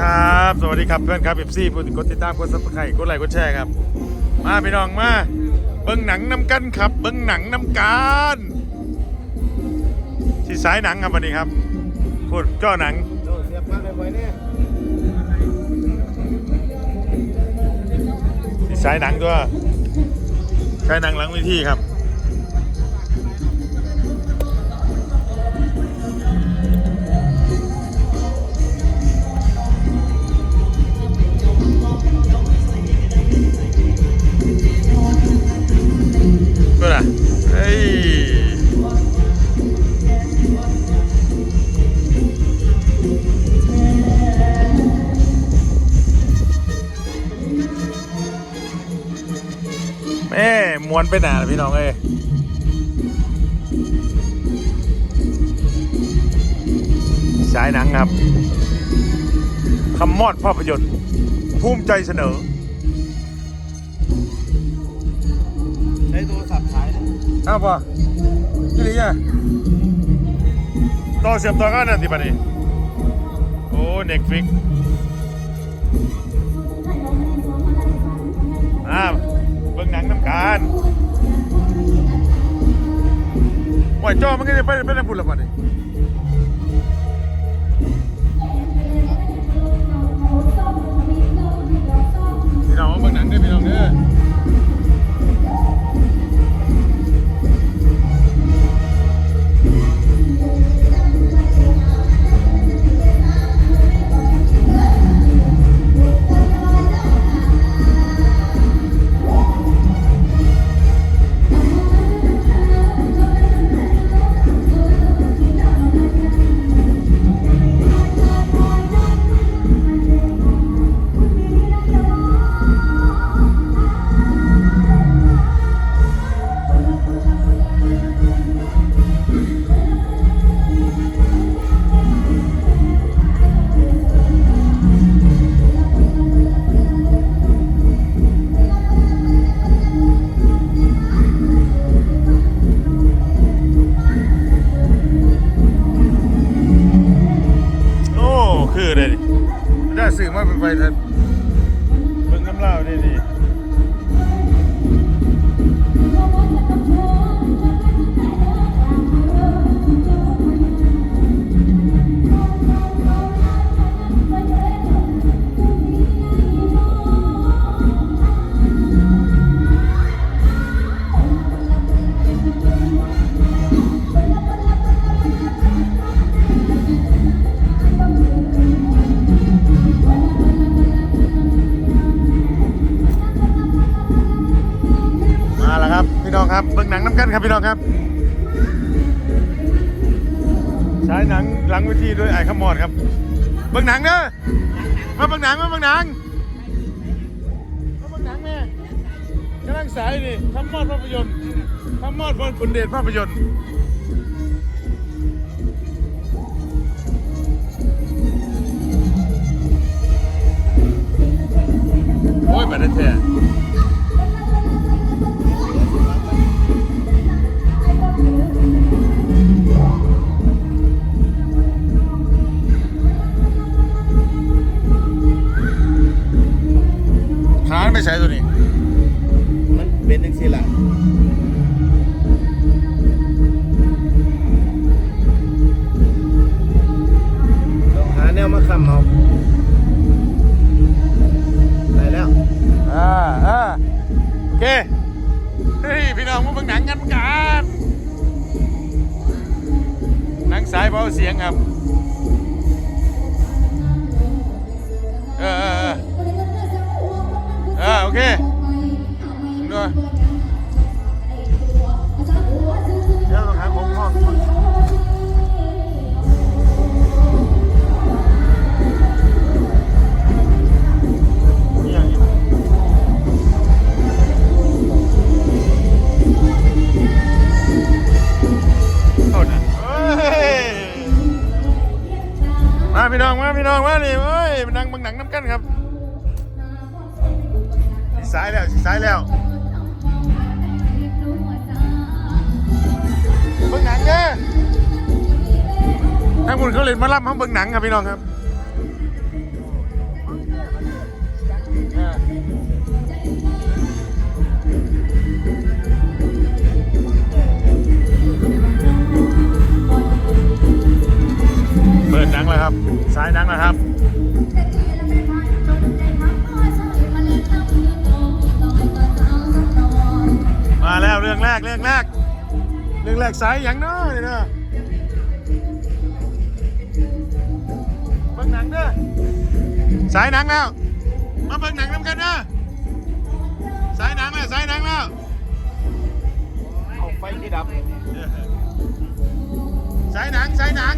ครับ สวัสดีครับเพื่อนครับเอฟซีผู้ติดกดติดตามกดซับสไครต์กดไลค์กดแชร์ครับ มาพี่น้องมาเบิ้งหนังน้ำกันครับ เบิ้งหนังน้ำกันที่สายหนังครับวันนี้ครับพูดจ้อหนังที่สายหนังตัวสายหนังหลังวิธีครับ เฮ้ยแม่มวนไปหนาล่ะพี่น้องเอ้ยฉายหนังครับคำมอดภาพยนตร์ภูมิใจเสนอ อ้าวป่ะนี่นี่อะต่อเสียบต่อกันนั่นที่ปะนี่โอ้เน็กฟิกอ่าเบิ่งหนังน้ำการหวยจอมันก็จะไปไปน้ำพุ่นละปะนี่พี่น้องมาเบิ่งหนังเด้อพี่น้องเด้อ ล่าดีดีม น้องครับใช้หนังหลังเวิธีด้วยไอ้ขมอดครับเบิ่งหนังเด้อมาเบิ่งหนังมาเบิ่งหนังมาเบิ่งหนังแม่กำลังสายนี่ทำมอดภาพยนตร์ทำมอดบนขุนเดชภาพยนตร์ ไม่ใช่ตัวนี้ มันเป็นยังสิล่ะต้องหาแนวมาค้ำเอาได้แล้ว อ่าอ่าโอเค เฮ้ย พี่น้องมาเบิ่งหนังกันกันหนังสายเบาเสียงครับ เออเออเออเออ โอเคดูเดี๋ยวต้องหาของห้องนี่อย่างนี้โทษนะเฮ้ยมาพี่น้องมาพี่น้องมานี่เฮ้ยมานั่งเบังหนังน้ำกันครับ สีซ้ายแล้วสีซ้ายแล้วเบิ่งหนังเด้อทางคุณเขาเล่นมาล่ำเขาเบิ่งหนังครับพี่น้องครับเปิดหนังแล้วครับสายหนังแล้วครับ กเรื่องแรกเรื่องแรกสายอย่างน้อยเนาะเบิ่งหนังเด้อสายหนังแล้ว มาเบิ่งหนังน้ำกันเด้อสายหนังแล้วสายหนังแล้วเอาไฟที่ดับสายหนังสายหนัง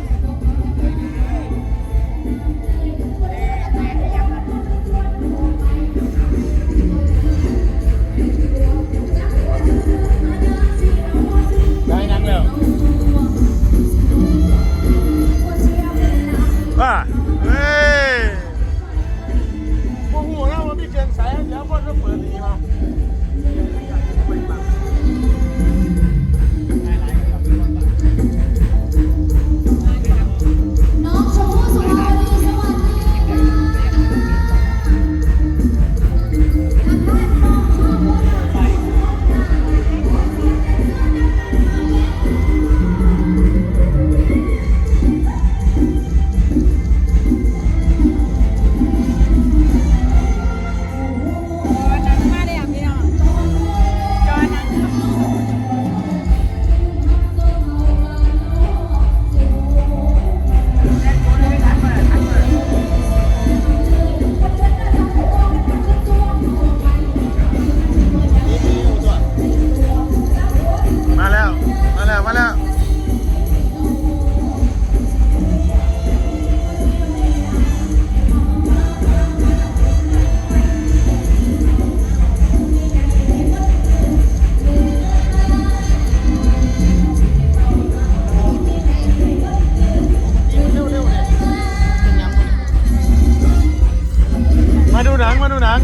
ดูหนังมาดูหนัง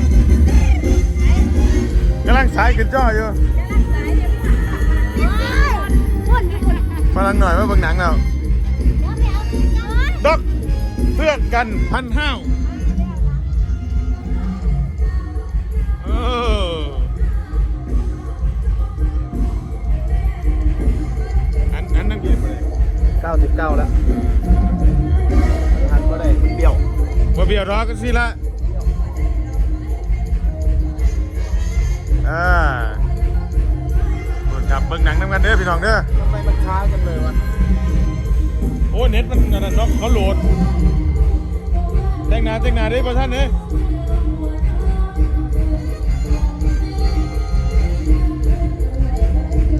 กำลังสายขึ้นจ้ออยู่ฝรั่งหน่อยมาเบิ่งหนังแล้วด็อกเพื่อนกันพันห้าวเอออันอันนั่งกินไปเลย99แล้วทันก็ได้มันเบี้ยวบ่เบียวรอกันสิละ อ่าคนขับเบิ่งหนังน้ำกันเด้อพี่น้องเด้อทำไมมันช้าจังเลยวะโอ้เน็ตมันนั่นนะน็อกเขาโหลดแต่งหน้าแต่งหน้าได้ป่ะท่านเนี่ย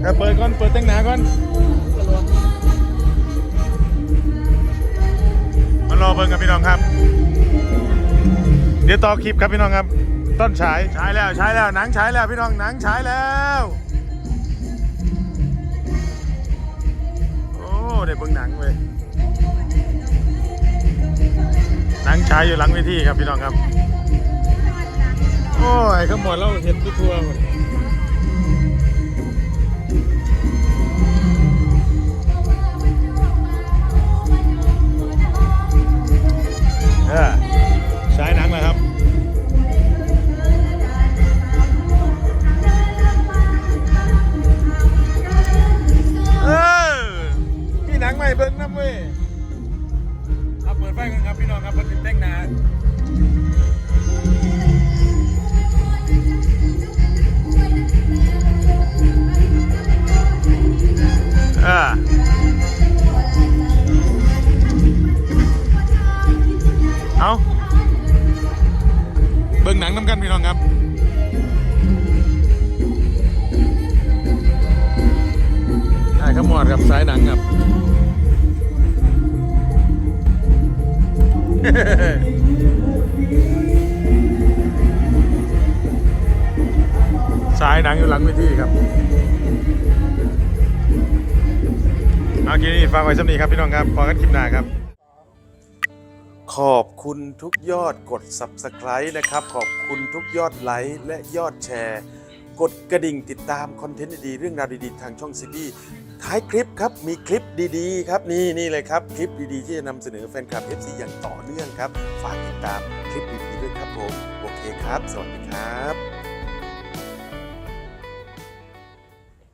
เออเปิดก่อน เปิดแต่งหน้าก่อนมารอเบิ่งกับพี่น้องครับ เดี๋ยวต่อคลิปครับพี่น้องครับ ต้นฉายฉายแล้วฉายแล้วหนังฉายแล้วพี่น้องหนังฉายแล้ว โอ้ได้เบิ่งหนังเว้ยหนังฉายอยู่หลังเวทีครับพี่น้องครับ โอ้ยขโมวดเราเห็นทั่วๆหมดเออ พี่น้องครับไอ้ขมวดกับสายหนังครับสายหนังอยู่หลังเวทีครับเอาทีนี้ฟังไว้สักนี้ครับพี่น้องครับพอกันคลิปหน้าครับ ขอบคุณทุกยอดกด Subscribe นะครับ ขอบคุณทุกยอดไลค์และยอดแชร์ กดกระดิ่งติดตามคอนเทนต์ดีๆเรื่องราวดีๆ ทางช่องซีบีท้ายคลิปครับ มีคลิปดีๆ ครับ นี่นี่เลยครับ คลิปดีๆ ที่จะนำเสนอแฟนคลับ FC อย่างต่อเนื่องครับ ฝากติดตามคลิปดีๆด้วยครับผม โอเคครับ สวัสดีครับ